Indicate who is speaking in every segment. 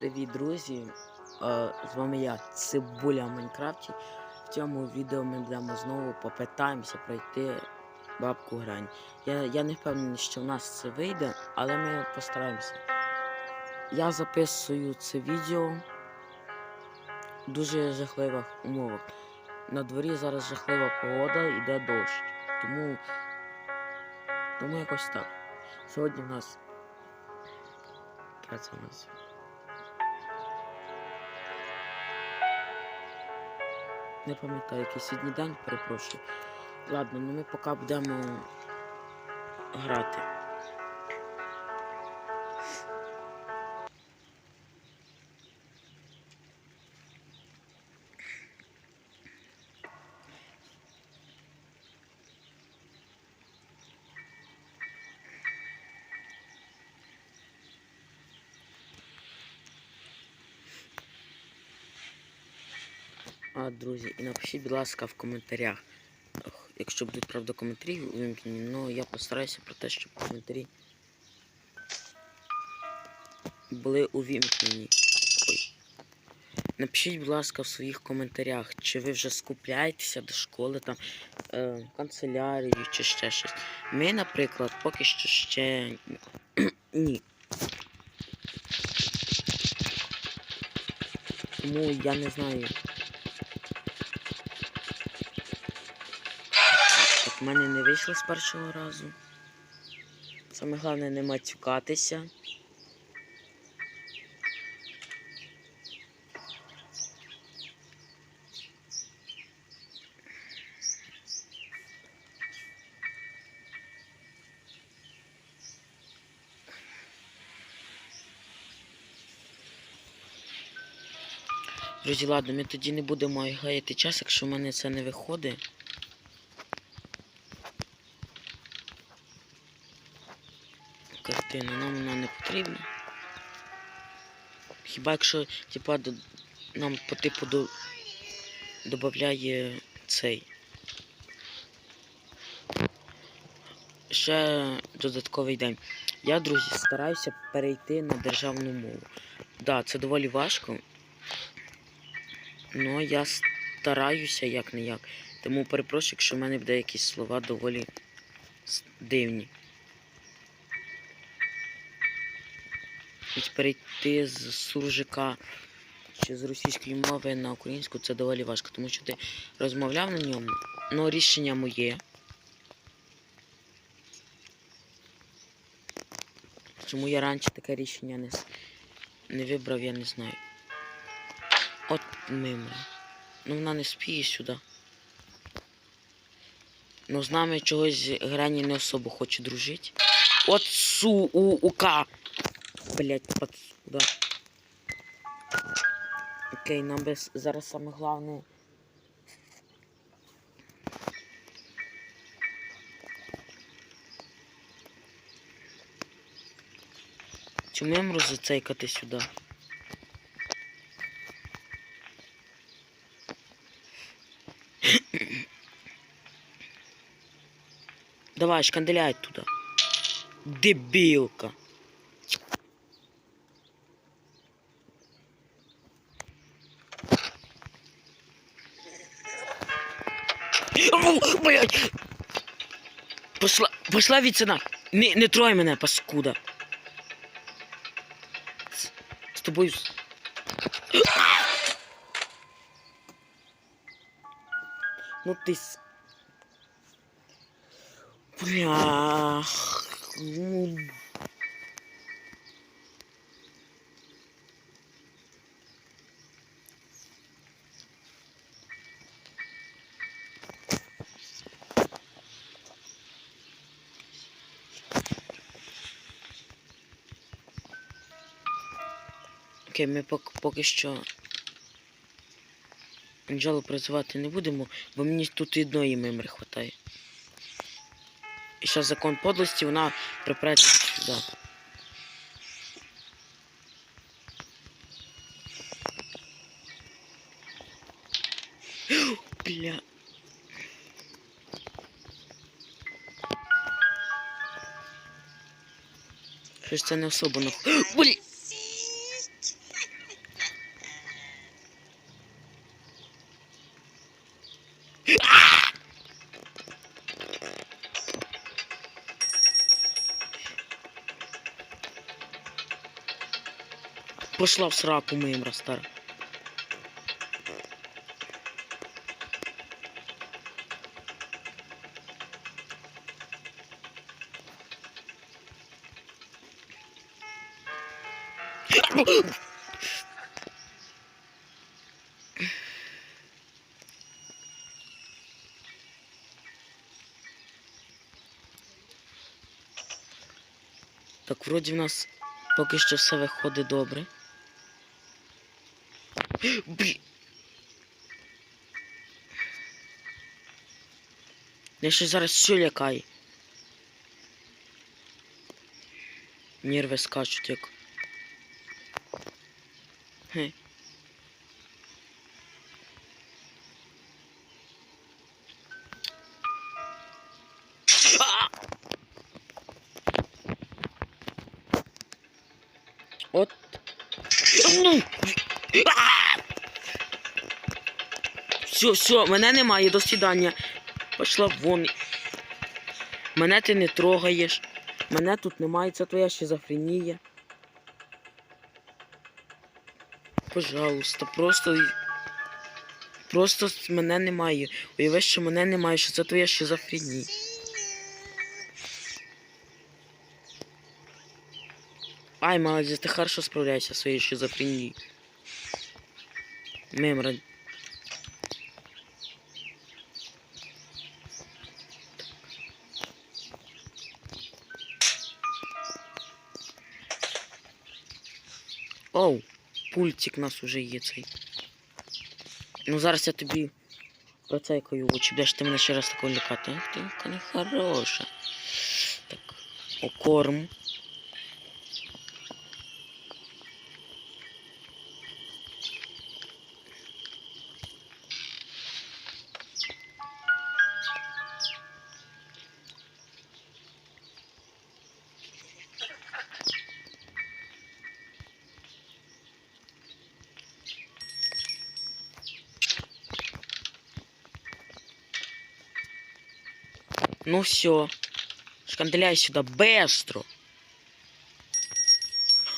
Speaker 1: Привіт, друзі! Е, З вами я, Цибуля Майнкрафті. В цьому відео ми будемо знову попитаємося пройти бабку грань. Я, я не впевнений, що в нас це вийде, але ми постараємося. Я записую це відео в дуже жахливих умовах. На дворі зараз жахлива погода, йде дощ. Тому, тому якось так. Сьогодні в нас. Яке це у? Не пам'ятаю, який сьогодні день, перепрошую. Ладно, ну ми поки будемо грати. А, друзі, і напишіть, будь ласка, в коментарях. Якщо будуть правда коментарі увімкнені, ну я постараюся про те, щоб коментарі були увімкнені. Ой. Напишіть, будь ласка, в своїх коментарях, чи ви вже скупляєтеся до школи, там, е, канцелярію чи ще щось. Ми, наприклад, поки що ще ні. Тому я не знаю. В мене не вийшло з першого разу. Саме головне не матюкатися. Друзі, ладно, ми тоді не будемо гаяти час, якщо в мене це не виходить. Картина, нам вона не потрібна. Хіба якщо типа нам по типу до, додає цей. Ще додатковий день. Я, друзі, стараюся перейти на державну мову. Так, да, це доволі важко. Ну, я стараюся як не як. Тому перепрошую, якщо в мене буде якісь слова доволі дивні. Ведь перейти з суржика чи з російської мови на українську це доволі важко, тому що ти розмовляв на ньому, ну рішення моє. Чому я раніше таке рішення не, не вибрав, я не знаю. От мимо. Ну вона не спіє сюди. Ну з нами чогось грані не особо хоче дружити. От су у ука. Блять, подсюда. Окей, нам без зараз саме головне. Чому я можу зацейкати сюди? Давай, шканделяй туда. Дебилка. Блять! Пошла, пошла від сина. Не, не трой мене, паскуда. З, з тобою. Ну ти с... Блях. Окей, ми пок поки що Анджелу працювати не будемо, бо мені тут і одної мемри хватає. І ще закон подлості вона припреться сюди. Бля. Щось це не особо на. Блін! Пошла в сраку мимра, стара. Так, вроді в нас поки що все виходить добре. Я ще зараз все лякає. Нерви скачуть як. Хе. А! От. Ну. Все, все, мене немає, до свидання. Пошла вон. Мене ти не трогаєш. Мене тут немає, це твоя шизофренія. Пожалуйста, просто. Просто мене немає. Уяви, що мене немає, що це твоя шизофренія. Ай, молодец, ты хорошо справляешься со своей шизофренией. Мемра. Оу, пультик у нас уже є цей. Ну зараз я тобі процейкаю очі, будеш ти мене ще раз такою лякати. Ти, яка. Так, окорм. Ну все. Шканделяй сюда, быстро.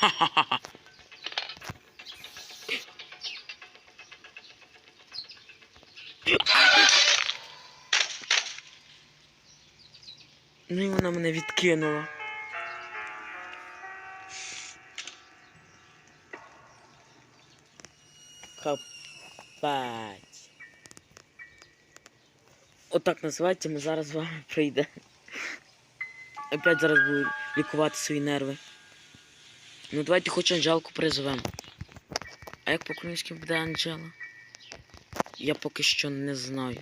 Speaker 1: Ха-ха-ха. Ну і вона мене відкинула. Капать. Отак називається, ми зараз з вами прийде. Опять зараз буду лікувати свої нерви. Ну давайте хоч Анжелку призовемо. А як по-українськи буде Анжела? Я поки що не знаю.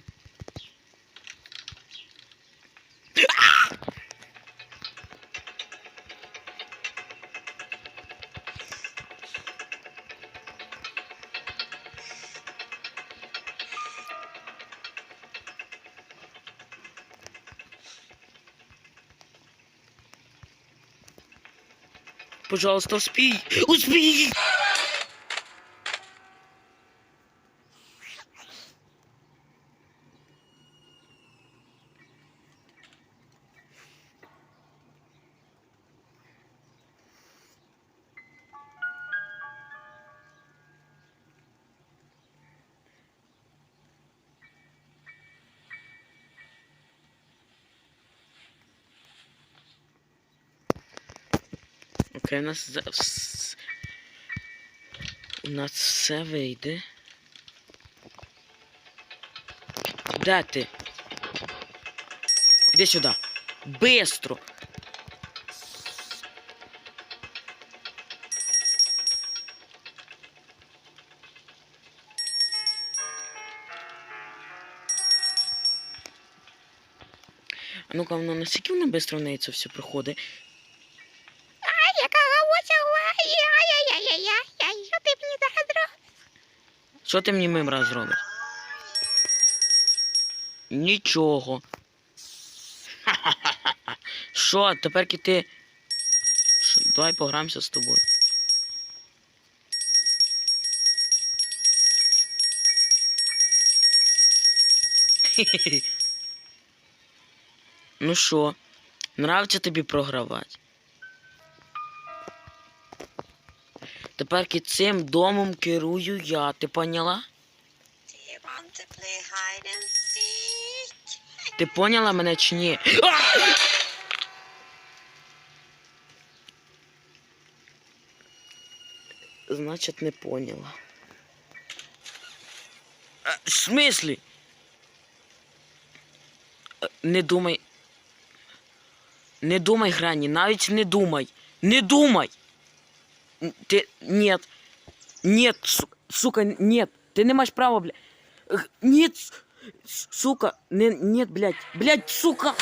Speaker 1: Пожалуйста, успей! Успей! Окей, у нас за... у нас все вийде. Де ти? Іди сюди. Бистро. Ну-ка, воно наскільки воно бистро в неї це все проходить?
Speaker 2: яка гавоця, ай-яй-яй-яй-яй, що ти мені загадро?
Speaker 1: Що ти мені мимра зробиш? Нічого. Що, тепер ти. Що, давай пограємося з тобою. Ну що, нравиться тобі програвати? Тепер цим домом керую я, ти поняла? Ти поняла мене чи ні? Значить, не поняла. А, В смислі? Е, Не думай. Не думай, Грані, навіть не думай. Не думай. Ти. Нет. Нет, су- сука, нет. Ты не маешь права, блядь. Нет, сука, не, нет, блядь. Блядь, сука.